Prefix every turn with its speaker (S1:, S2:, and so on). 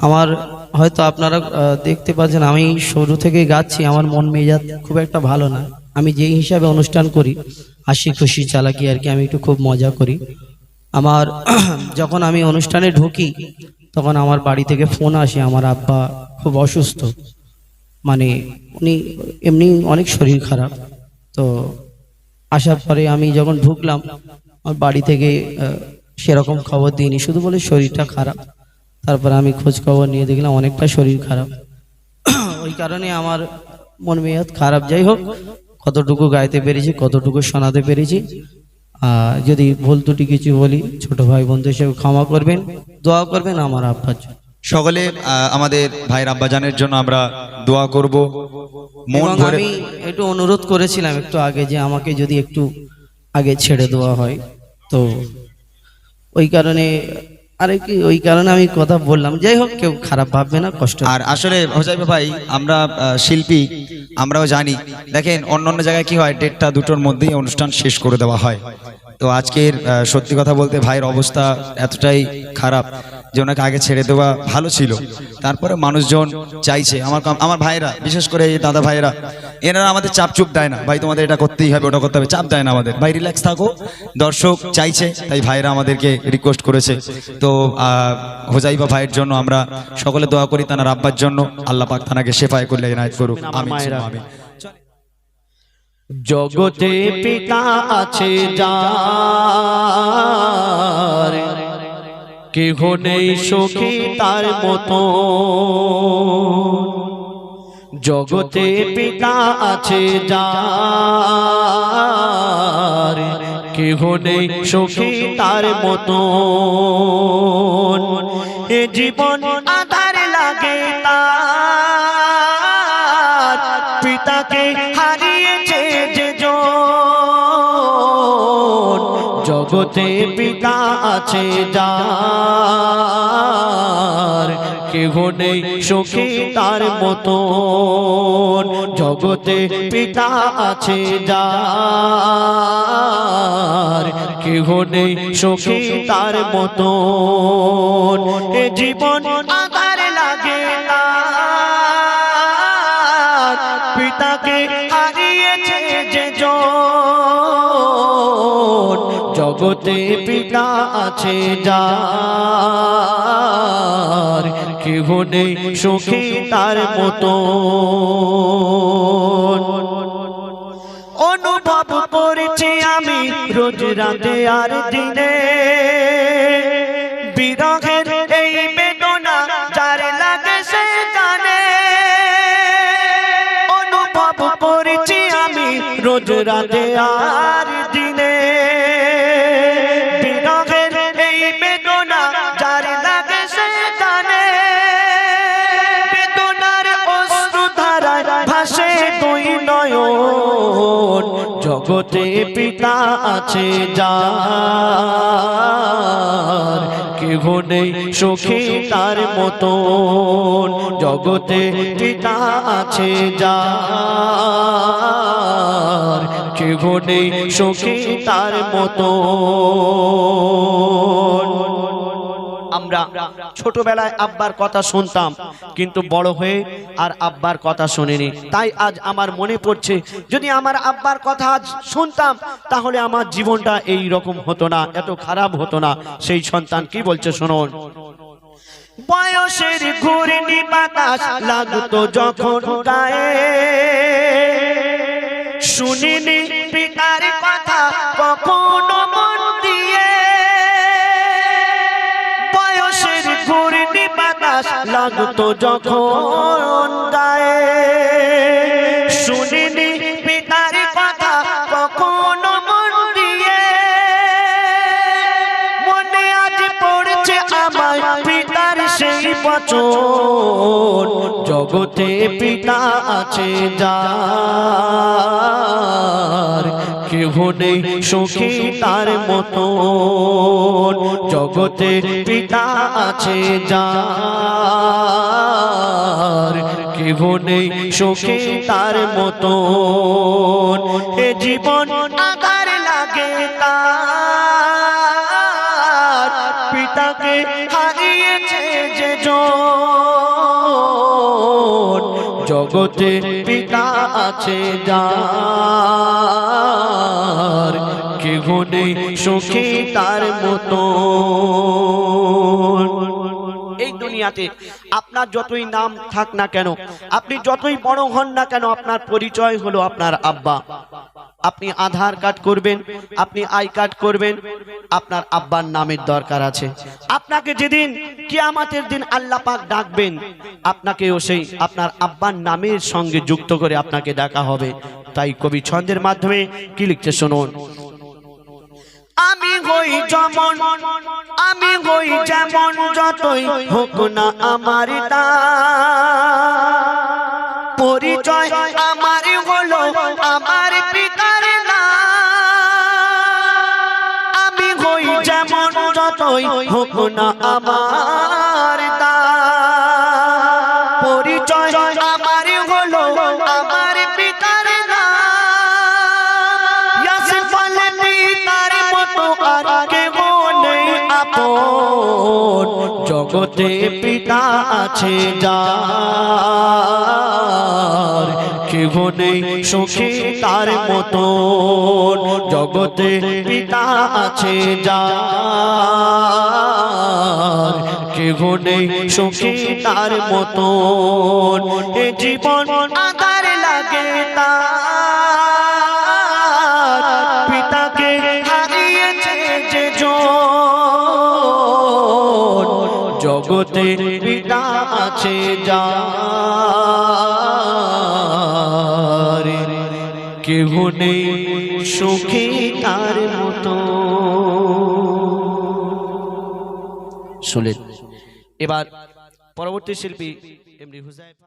S1: আমার হয়তো আপনারা দেখতে পাচ্ছেন, আমি শুরু থেকে গাচ্ছি, আমার মন মেজাজ খুব একটা ভালো না। আমি যে হিসাবে অনুষ্ঠান করি, হাসি খুশি চালাকি আর কি, আমি একটু খুব মজা করি। আমার যখন আমি অনুষ্ঠানে ঢুকি, তখন আমার বাড়ি থেকে ফোন আসে, আমার আব্বা খুব অসুস্থ। মানে উনি এমনি অনেক শরীর খারাপ। তো আসার পরে আমি যখন ঢুকলাম, আমার বাড়ি থেকে সেরকম খবর দিইনি, শুধু বলে শরীরটা খারাপ। তারপরে আমি খোঁজ খবর নিয়ে দেখলাম অনেকটা শরীর খারাপ। ওই কারণে আমার মন মেয়াদ খারাপ। যাই হোক কতটুকু গাইতে পেরেছি কতটুকু শোনাতে পেরেছি। আর যদি ভুল ত্রুটি কিছু বলি ছোট ভাই বন্ধু হিসেবে ক্ষমা করবেন দোয়া করবেন আমার আব্বার জন্য।
S2: সকলে আমাদের ভাইয়ের আব্বাজানের জন্য আমরা দোয়া করব। মন
S1: আমি একটু অনুরোধ করেছিলাম একটু আগে যে আমাকে যদি একটু আগে ছেড়ে দেওয়া হয় তো ওই কারণে আরে কি, ওই কারণে আমি কথা বললাম। যাই হোক, কেউ খারাপ ভাববে না, কষ্ট
S2: আর আসলে হোসাইবা ভাই, আমরা শিল্পী, আমরাও জানি। দেখেন, অন্য অন্য জায়গায় কি হয় দেড়টা দুটোর মধ্যেই অনুষ্ঠান শেষ করে দেওয়া হয়। তো আজকের সত্যি কথা বলতে ভাইয়ের অবস্থা এতটাই খারাপ। যে ওনাকে আগে ছেড়ে দেওয়া ভালো ছিল। তারপরে মানুষজন চাইছে। আমার আমার ভাইরা বিশেষ করে এই দাদা ভাইরা এনারা আমাদের চাপ চুপ দেয় না। ভাই তোমাদের এটা করতেই হবে ওটা করতে হবে। চাপ দেয় না আমাদের। ভাই রিল্যাক্স থাকো। দর্শক চাইছে তাই ভাইরা আমাদেরকে রিকোয়েস্ট করেছে। তো হোজাইবা ভাইয়ের জন্য আমরা সকলে দোয়া করি তানার আব্বার জন্য। আল্লাহ পাক তানাকে শেফায় করলে এনায়ত করুক। আমিন।
S3: জগতে পিতা আছে যার। কেহ নেই সখী তার মতো জগতে পিতা আছে যার, কেহ নেই সখী তার মতো এ জীবন আধার লাগে তার, পিতাকে জগতে পিতা আছে যার, কেহ নেই সখী তার মতন। জগতে পিতা আছে যার, কেহ নেই সখী তার মতন। এ জীবন আধার লাগে পিতাকে হারিয়েছে যে জন জগতে পিতা আছে যার, কেহ নেই সুখী তার মতন। অনুভব করেছি আমি রোজ রাতে আর দিনে। বিরহের এই বেদনা যার লাগে সে জানে। অনুভব করেছি আমি রোজ রাতে আর দিনে। জগতে পিতা আছে যার। কেহ নেই সখী তার মতন। জগতে পিতা আছে যার। কেহ নেই সখী তার মতন। আমরা ছোটবেলায় আব্বার কথা শুনতাম, কিন্তু বড় হয়ে আর আব্বার কথা শুনিনি। তাই আজ আমার মনে পড়ছে, যদি আমার আব্বার কথা আজ শুনতাম, তাহলে আমার জীবনটা এই রকম হতো না, এত খারাপ হতো না। সেই সন্তান কি বলছে শুনুন। বয়সের ঘূর্ণি বাতাস লাগতো যখন গায়ে। শুনিনি বাতাস লাগতো যখন গায়ে। শুনিনি পিতার কথা কখনো মন দিয়ে। মনে আজ পড়ছে আমায় পিতার সেই বচন। জগতে পিতা আছে যার। কেহ নেই সুখী তার মতো জগতে পিতা আছে যার। কেহ নেই সুখী তার মতো এ জীবন জগতে পিতা আছে যার। কেহ নেই সুখী তার মতো এই দুনিয়াতে আপনার যতই নাম থাক না কেন, আপনি যতই বড় হন না কেন, আপনার পরিচয় হলো আপনার আব্বা। আপনি আধার কার্ড করবেন, আপনি আই কার্ড করবেন, আপনার আব্বার নামের দরকার আছে। আপনাকে যেদিন কিয়ামাতের দিন আল্লাহ পাক ডাকবেন আপনাকেও সেই আপনার আব্বার নামের সঙ্গে যুক্ত করে আপনাকে ডাকা হবে। তাই কবি ছন্দের মাধ্যমে কি লিখছে শুনুন? আমি হই যেমন, আমি হই যেমন, যতই হোক না আমার। পরিচয় আমার হলো আমার পিতার আমি হই যেমন, যতই হোক না আমার আর কেউ আপন জগতে পিতা আছে যার। কেহ নেই সুখী তার মতো জগতে পিতা আছে যার। কেহ নেই সুখী তার মতো জীবন আধার জগতে পিতা আছে যার। কেহ নেই সুখী তার মতো। এবার পরবর্তী শিল্পী এমনি হুজাইফা